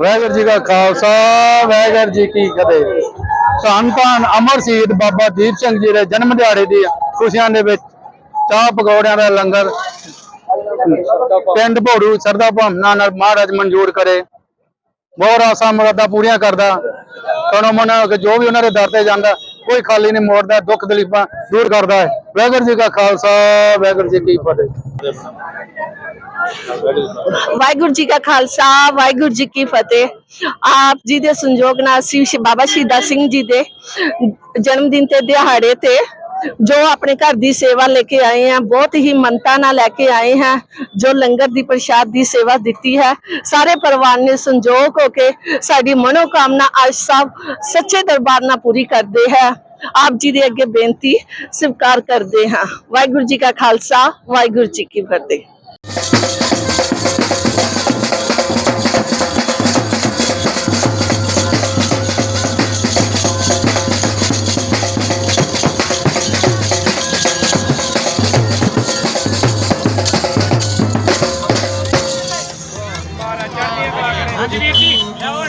ਵਾਹਿਗੁਰੂ ਜੀ ਕਾ ਖਾਲਸਾ, ਵਾਹਿਗੁਰੂ ਜੀ ਕੀ ਫਤਿਹ। ਧੰਨ ਧੰਨ ਅਮਰ ਸ਼ਹੀਦ ਬਾਬਾ ਦੀਪ ਸਿੰਘ ਜੀ ਦੇ ਜਨਮ ਦਿਹਾੜੇ ਦੀ ਖੁਸ਼ੀਆਂ ਦੇ ਵਿੱਚ ਚਾਹ ਪਕੌੜਿਆਂ ਦਾ ਲੰਗਰ ਪਿੰਡ ਭੋੜੂ ਸਰਦਾ ਭਾਵਨਾ ਨਾਲ ਮਹਾਰਾਜ ਮਨਜ਼ੂਰ ਕਰੇ। ਬਹੁਤ ਆਸਾਂ ਮੁਰਾਦਾਂ ਪੂਰੀਆਂ ਕਰਦਾ। ਕਣੋ ਮਨ ਕਿ ਜੋ ਵੀ ਉਹਨਾਂ ਦੇ ਦਰ ਤੇ ਜਾਂਦਾ ਕੋਈ ਖਾਲੀ ਨਹੀਂ ਮੋੜਦਾ, ਦੁੱਖ ਤਕਲੀਫਾਂ ਦੂਰ ਕਰਦਾ ਹੈ। ਵਾਹਿਗੁਰੂ ਜੀ ਕਾ ਖਾਲਸਾ, ਵਾਹਿਗੁਰੂ ਜੀ ਕੀ ਫਤਿਹ। ਵਾਹਿਗੁਰੂ ਜੀ ਕਾ ਖਾਲਸਾ, ਵਾਹਿਗੁਰੂ ਜੀ ਕੀ ਫਤਿਹ। ਆਪ ਜੀ ਦੇ ਸੰਜੋਗ ਨਾਲ ਅਸੀਂ ਬਾਬਾ ਸ਼ਹੀਦਾ ਸਿੰਘ ਜੀ ਦੇ ਜਨਮ ਦਿਨ ਤੇ ਦਿਹਾੜੇ ਤੇ ਜੋ ਆਪਣੇ ਘਰ ਦੀ ਸੇਵਾ ਲੈ ਕੇ ਆਏ ਹਾਂ ਬਹੁਤ ਹੀ ਮੰਨਤਾ ਨਾਲ ਲੈ ਕੇ ਆਏ ਹਾਂ ਜੋ ਲੰਗਰ ਦੀ ਪ੍ਰਸ਼ਾਦ ਦੀ ਸੇਵਾ ਦਿੱਤੀ ਹੈ। ਸਾਰੇ ਪਰਿਵਾਰ ਨੇ ਸੰਜੋਗ ਹੋ ਕੇ ਸਾਡੀ ਮਨੋਕਾਮਨਾ ਅੱਜ ਸਭ ਸੱਚੇ ਦਰਬਾਰ ਨਾਲ ਪੂਰੀ ਕਰਦੇ ਹੈ। ਆਪ ਜੀ ਦੇ ਅੱਗੇ ਬੇਨਤੀ ਸਵੀਕਾਰ ਕਰਦੇ ਹਾਂ। ਵਾਹਿਗੁਰੂ ਜੀ ਕਾ ਖਾਲਸਾ, ਵਾਹਿਗੁਰੂ ਜੀ ਕੀ ਫਤਿਹ। ਹਾਂਜੀ ਵੀਰ ਜੀ ਲਿਆਓ